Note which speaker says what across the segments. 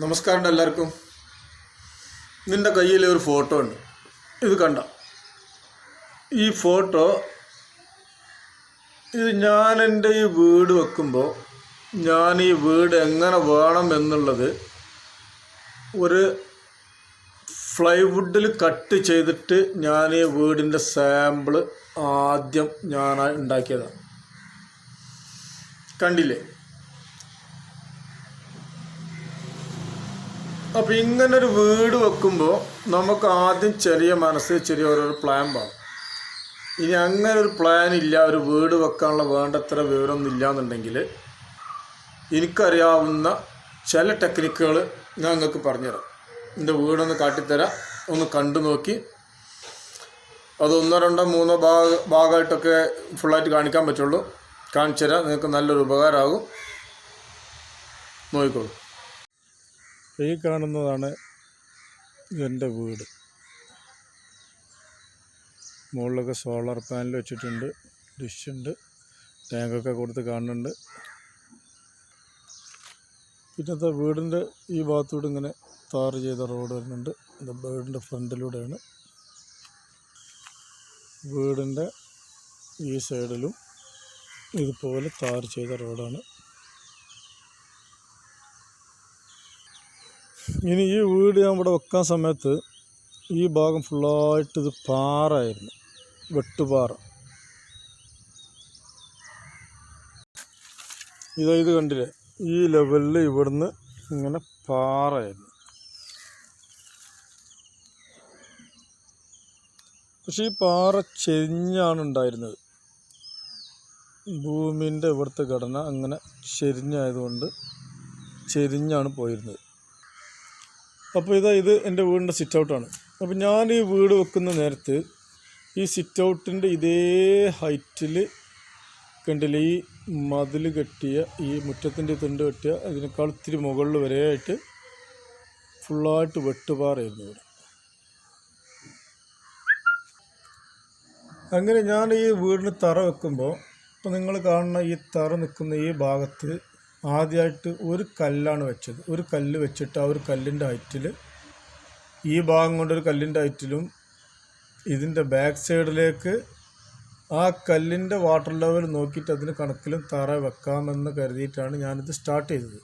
Speaker 1: നമസ്കാരം എല്ലാവർക്കും. നിന്റെ കയ്യിൽ ഒരു ഫോട്ടോ ഉണ്ട്. ഇത് കണ്ട. ഈ ഫോട്ടോ ഇത് ഞാൻ എന്റെ ഈ വീട് വെക്കുമ്പോൾ ഞാൻ ഈ വീട് എങ്ങനെ വേണം എന്നുള്ളത് ഒരു ഫ്ലൈവുഡിൽ കട്ട് ചെയ്തിട്ട് ഞാൻ ഈ വീടിന്റെ സാമ്പിൾ ആദ്യം ഞാൻ ഉണ്ടാക്കിയതാണ്. കണ്ടില്ലേ? അപ്പോൾ ഇങ്ങനെ ഒരു വീട് വെക്കുമ്പോൾ നമുക്ക് ആദ്യം ചെറിയ മനസ്സിൽ ചെറിയ ഓരോരോ പ്ലാൻ വേണം. ഇനി അങ്ങനെ ഒരു പ്ലാൻ ഇല്ല ഒരു വീട് വെക്കാനുള്ള വേണ്ടത്ര വിവരമൊന്നും ഇല്ല എന്നുണ്ടെങ്കിൽ എനിക്കറിയാവുന്ന ചില ടെക്നിക്കുകൾ ഞാൻ നിങ്ങൾക്ക് പറഞ്ഞുതരാം. എന്റെ വീടൊന്ന് കാട്ടിത്തരാം. ഒന്ന് കണ്ടു നോക്കി. അത് ഒന്നോ രണ്ടോ മൂന്നോ ഭാഗ ഭാഗമായിട്ടൊക്കെ ഫുള്ളായിട്ട് കാണിക്കാൻ പറ്റുള്ളൂ. കാണിച്ചു തരാം നിങ്ങൾക്ക് നല്ലൊരു ഉപകാരമാകും. നോക്കിക്കോളൂ. ഈ കാണുന്നതാണ് എന്റെ വീട്. മുകളിലൊക്കെ സോളാർ പാനൽ വെച്ചിട്ടുണ്ട് ഡിഷുണ്ട് ടാങ്കൊക്കെ കൊടുത്ത് കാണുന്നുണ്ട്. പിന്നത്തെ വീടിന്റെ ഈ ഭാഗത്തൂടെ ഇങ്ങനെ താറ് ചെയ്ത റോഡ് വരുന്നുണ്ട്. ഇത് വീടിന്റെ ഫ്രണ്ടിലൂടെയാണ്. വീടിന്റെ ഈ സൈഡിലും ഇതുപോലെ താർ ചെയ്ത റോഡാണ്. ഇനി ഈ വീട് ഞാൻ ഇവിടെ വെക്കാൻ സമയത്ത് ഈ ഭാഗം ഫുള്ളായിട്ട് ഇത് പാറായിരുന്നു വെട്ടുപാറ. ഇതാ ഇത് കണ്ടില്ലേ? ഈ ലെവലിൽ ഇവിടുന്ന് ഇങ്ങനെ പാറയായിരുന്നു. പക്ഷെ ഈ പാറ ചെരിഞ്ഞാണ് ഉണ്ടായിരുന്നത്. ഭൂമിന്റെ ഇവിടുത്തെ ഘടന അങ്ങനെ ചെരിഞ്ഞായതുകൊണ്ട് ചെരിഞ്ഞാണ് പോയിരുന്നത്. അപ്പോൾ ഇതാ ഇത് എന്റെ വീടിന്റെ സിറ്റ് ഔട്ടാണ് അപ്പോൾ ഞാൻ ഈ വീട് വെക്കുന്ന നേരത്ത് ഈ സിറ്റ് ഔട്ടിന്റെ ഇതേ ഹൈറ്റിൽ കണ്ടില്ല ഈ മതിൽ കെട്ടിയ ഈ മുറ്റത്തിന്റെ തുണ്ട് കെട്ടിയ അതിനേക്കാൾ ഇത്തിരി മുകളിൽ വരെയായിട്ട് ഫുള്ളായിട്ട് വെട്ടുപാറയായിരുന്നു ഇവിടെ. അങ്ങനെ ഞാൻ ഈ വീടിന് തറ വെക്കുമ്പോൾ ഇപ്പോൾ നിങ്ങൾ കാണുന്ന ഈ തറ നിൽക്കുന്ന ഈ ഭാഗത്ത് ആദ്യമായിട്ട് ഒരു കല്ലാണ് വെച്ചത്. ഒരു കല്ല് വെച്ചിട്ട് ആ ഒരു കല്ലിന്റെ ഹൈറ്റിൽ ഈ ഭാഗം കൊണ്ടൊരു കല്ലിന്റെ ഹൈറ്റിലും ഇതിന്റെ ബാക്ക് സൈഡിലേക്ക് ആ കല്ലിന്റെ വാട്ടർ ലെവൽ നോക്കിയിട്ട് അതിന് കണക്കിലും തറ വെക്കാമെന്ന് കരുതിയിട്ടാണ് ഞാനിത് സ്റ്റാർട്ട് ചെയ്തത്.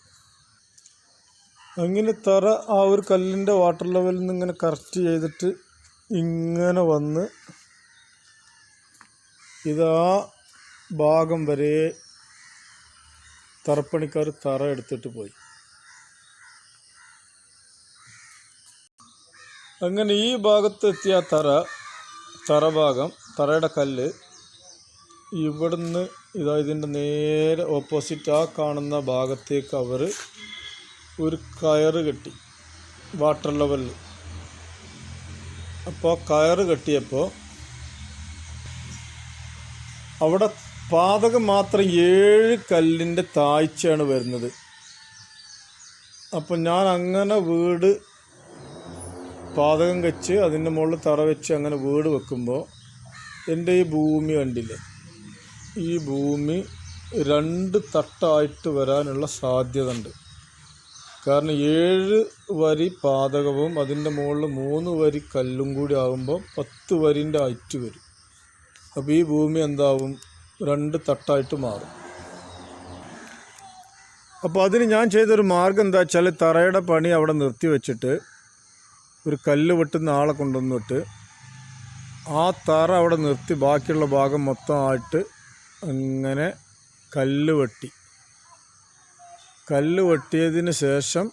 Speaker 1: അങ്ങനെ തറ ആ ഒരു കല്ലിന്റെ വാട്ടർ ലെവലിൽ നിന്ന് ഇങ്ങനെ കറക്റ്റ് ചെയ്തിട്ട് ഇങ്ങനെ വന്ന് ഇതാ ഭാഗം വരെ തറപ്പണിക്കാർ തറ എടുത്തിട്ട് പോയി. അങ്ങനെ ഈ ഭാഗത്തെത്തിയ തറ തറ ഭാഗം തറയുടെ കല്ല് ഇവിടുന്ന് ഇതാ ഇതിന്റെ നേരെ ഓപ്പോസിറ്റ് ആ കാണുന്ന ഭാഗത്തേക്ക് അവർ ഒരു കയറ് കെട്ടി വാട്ടർ ലെവലിൽ അപ്പോൾ കയറ് കെട്ടിയപ്പോൾ അവിടെ പാതകം മാത്രം ഏഴ് കല്ലിന്റെ താഴ്ചയാണ് വരുന്നത്. അപ്പം ഞാൻ അങ്ങനെ വീട് പാതകം വെച്ച് അതിന്റെ മുകളിൽ തറ വെച്ച് അങ്ങനെ വീട് വെക്കുമ്പോൾ എന്റെ ഈ ഭൂമി കണ്ടില്ലേ? ഈ ഭൂമി രണ്ട് തട്ടായിട്ട് വരാനുള്ള സാധ്യത ഉണ്ട് കാരണം ഏഴ് വരി പാതകവും അതിന്റെ മുകളിൽ മൂന്ന് വരി കല്ലും കൂടി ആകുമ്പോൾ പത്ത് വരിന്റെ ഹൈറ്റ് വരും. അപ്പോൾ ഈ ഭൂമി എന്താവും? രണ്ട് തട്ടായിട്ട് മാറും. അപ്പോൾ അതിന് ഞാൻ ചെയ്തൊരു മാർഗം എന്താ വെച്ചാൽ തറയുടെ പണി അവിടെ നിർത്തി വെച്ചിട്ട് ഒരു കല്ല് വെട്ടുന്ന ആളെ കൊണ്ടുവന്നിട്ട് ആ തറ അവിടെ നിർത്തി ബാക്കിയുള്ള ഭാഗം മൊത്തമായിട്ട് അങ്ങനെ കല്ല് വെട്ടി. കല്ല് വെട്ടിയതിന് ശേഷം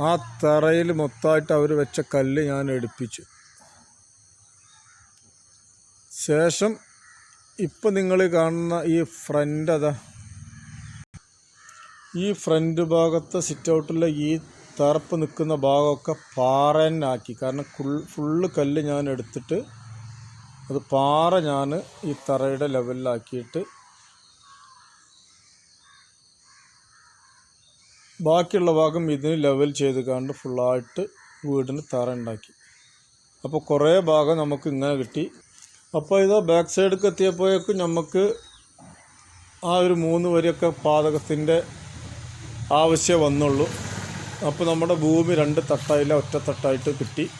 Speaker 1: ആ തറയിൽ മൊത്തമായിട്ട് അവർ വെച്ച കല്ല് ഞാൻ എടുപ്പിച്ചു. ശേഷം ഇപ്പം നിങ്ങൾ കാണുന്ന ഈ ഫ്രണ്ട് അതാ. ഈ ഫ്രണ്ട് ഭാഗത്തെ സിറ്റ് ഔട്ടിലെ ഈ തറപ്പ് നിൽക്കുന്ന ഭാഗമൊക്കെ പാറന്നാക്കി കാരണം ഫുള്ള് കല്ല് ഞാൻ എടുത്തിട്ട് അത് പാറ ഞാൻ ഈ തറയുടെ ലെവലിലാക്കിയിട്ട് ബാക്കിയുള്ള ഭാഗം ഇതിന് ലെവൽ ചെയ്ത് കണ്ട് ഫുള്ളായിട്ട് വീടിന് തറ ഉണ്ടാക്കി. അപ്പോൾ കുറേ ഭാഗം നമുക്ക് ഇങ്ങനെ കിട്ടി. അപ്പോൾ ഇത് ബാക്ക് സൈഡിലേക്ക് എത്തിയപ്പോഴേക്കും നമുക്ക് ആ ഒരു മൂന്ന് വരിയൊക്കെ പാതകത്തിന്റെ ആവശ്യം വന്നുള്ളൂ. അപ്പോൾ നമ്മുടെ ഭൂമി രണ്ട് തട്ടായില്ല ഒറ്റത്തട്ടായിട്ട് കിട്ടി.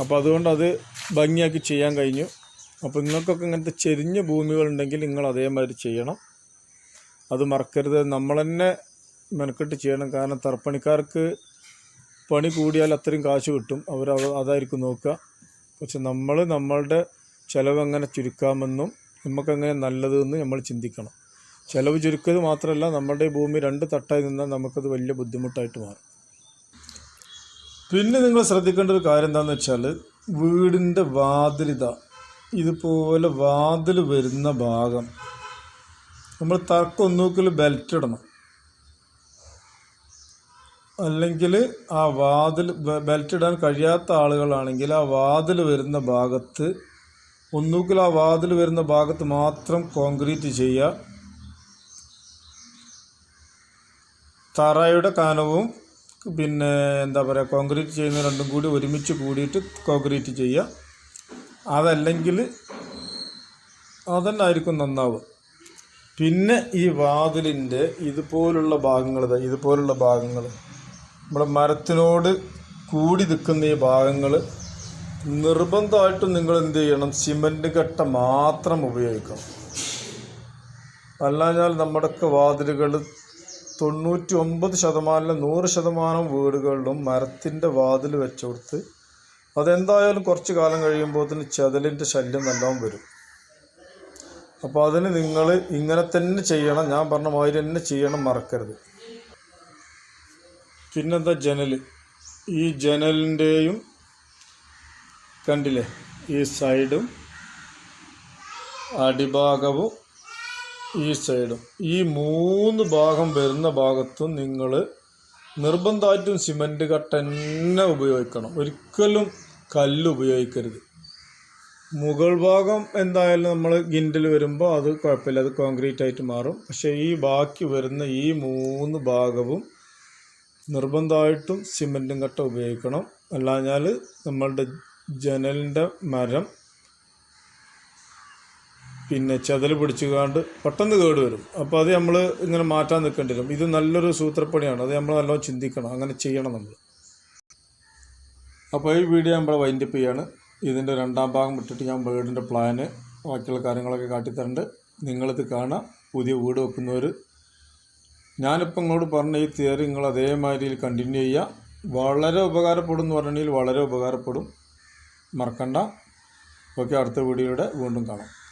Speaker 1: അപ്പോൾ അതുകൊണ്ട് അത് ഭംഗിയാക്കി ചെയ്യാൻ കഴിഞ്ഞു. അപ്പോൾ നിങ്ങൾക്കൊക്കെ ഇങ്ങനത്തെ ചെരിഞ്ഞ ഭൂമികളുണ്ടെങ്കിൽ നിങ്ങൾ അതേമാതിരി ചെയ്യണം. അത് മറക്കരുത്. നമ്മൾ തന്നെ മെനക്കെട്ട് ചെയ്യണം. കാരണം തർപ്പണിക്കാർക്ക് പണി കൂടിയാൽ അത്രയും കാശ് കിട്ടും. അവർ അതായിരിക്കും നോക്കുക. പക്ഷെ നമ്മൾ നമ്മളുടെ ചിലവ് എങ്ങനെ ചുരുക്കാമെന്നും നമുക്കെങ്ങനെ നല്ലതെന്ന് നമ്മൾ ചിന്തിക്കണം. ചിലവ് ചുരുക്കത് മാത്രമല്ല നമ്മുടെ ഭൂമി രണ്ട് തട്ടായി നിന്നാൽ നമുക്കത് വലിയ ബുദ്ധിമുട്ടായിട്ട് മാറും. പിന്നെ നിങ്ങൾ ശ്രദ്ധിക്കേണ്ട ഒരു കാര്യം എന്താണെന്ന് വെച്ചാൽ വീടിന്റെ വാതിലിത ഇതുപോലെ വാതിൽ വരുന്ന ഭാഗം. നമ്മൾ തർക്കൊന്നൂക്കിൽ ബെൽറ്റ് ഇടണം. അല്ലെങ്കിൽ ആ വാതിൽ ബെൽറ്റ് ഇടാൻ കഴിയാത്ത ആളുകളാണെങ്കിൽ ആ വാതിൽ വരുന്ന ഭാഗത്ത് ഒന്നുകിൽ ആ വാതിൽ വരുന്ന ഭാഗത്ത് മാത്രം കോൺക്രീറ്റ് ചെയ്യുക. തറയുടെ കനവും പിന്നെ എന്താ പറയുക കോൺക്രീറ്റ് ചെയ്യുന്ന രണ്ടും കൂടി ഒരുമിച്ച് കൂടിയിട്ട് കോൺക്രീറ്റ് ചെയ്യുക. അതല്ലെങ്കിൽ അതന്നെ ആയിരിക്കും നന്നാവുക. പിന്നെ ഈ വാതിലിന്റെ ഇതുപോലുള്ള ഭാഗങ്ങൾ ഇതുപോലുള്ള ഭാഗങ്ങൾ നമ്മുടെ മരത്തിനോട് കൂടി നിൽക്കുന്ന ഈ ഭാഗങ്ങൾ നിർബന്ധമായിട്ടും നിങ്ങൾ എന്ത് ചെയ്യണം? സിമന്റ് കട്ട മാത്രം ഉപയോഗിക്കണം. അല്ലാഞ്ഞാൽ നമ്മുടെയൊക്കെ വാതിലുകൾ തൊണ്ണൂറ്റി ഒമ്പത് ശതമാനം നൂറ് ശതമാനം വീടുകളിലും മരത്തിന്റെ വാതിൽ വെച്ച് കൊടുത്ത് അതെന്തായാലും കുറച്ച് കാലം കഴിയുമ്പോൾ തന്നെ ചതലിന്റെ ശല്യം നല്ലോണം വരും. അപ്പോൾ അതിന് നിങ്ങൾ ഇങ്ങനെ തന്നെ ചെയ്യണം. ഞാൻ പറഞ്ഞ മാതിരി തന്നെ ചെയ്യണം മറക്കരുത്. പിന്നെന്താ ജനൽ ഈ ജനലിന്റെയും കണ്ടില്ലേ? ഈ സൈഡും അടിഭാഗവും ഈ സൈഡും. ഈ മൂന്ന് ഭാഗം വരുന്ന ഭാഗത്തും നിങ്ങൾ നിർബന്ധമായിട്ടും സിമന്റ് കട്ട തന്നെ ഉപയോഗിക്കണം. ഒരിക്കലും കല്ല് ഉപയോഗിക്കരുത്. മുകൾ ഭാഗം എന്തായാലും നമ്മൾ ഗിൻഡിൽ വരുമ്പോൾ അത് കുഴപ്പമില്ല. അത് കോൺക്രീറ്റ് ആയിട്ട് മാറും. പക്ഷേ ഈ ബാക്കി വരുന്ന ഈ മൂന്ന് ഭാഗവും നിർബന്ധമായിട്ടും സിമന്റും കട്ട ഉപയോഗിക്കണം. അല്ലാഞ്ഞാൽ നമ്മളുടെ ജനലിന്റെ മരം പിന്നെ ചതൽ പിടിച്ചുകാണ്ട് പെട്ടെന്ന് കേട് വരും. അപ്പോൾ അത് നമ്മൾ ഇങ്ങനെ മാറ്റാൻ നിൽക്കേണ്ടി വരും. ഇത് നല്ലൊരു സൂത്രപ്പണിയാണ്. അത് നമ്മൾ നല്ലോണം ചിന്തിക്കണം. അങ്ങനെ ചെയ്യണം നമ്മൾ. അപ്പോൾ ഈ വീഡിയോ നമ്മൾ വൈൻഡപ്പ് ചെയ്യാണ്. ഇതിന്റെ രണ്ടാം ഭാഗം വിട്ടിട്ട് ഞാൻ വീടിന്റെ പ്ലാന് ബാക്കിയുള്ള കാര്യങ്ങളൊക്കെ കാട്ടിത്തരുന്നുണ്ട് നിങ്ങളിത് കാണാം. പുതിയ വീട് വെക്കുന്നവർ ഞാനിപ്പോൾ ഇങ്ങോട്ട് പറഞ്ഞ ഈ തിയറി നിങ്ങൾ അതേമാതിരിയിൽ കണ്ടിന്യൂ ചെയ്യുക. വളരെ ഉപകാരപ്പെടും എന്ന് പറഞ്ഞെങ്കിൽ വളരെ ഉപകാരപ്പെടും. മറക്കണ്ട. ഓക്കെ അടുത്ത വീഡിയോയുടെ വീണ്ടും കാണാം.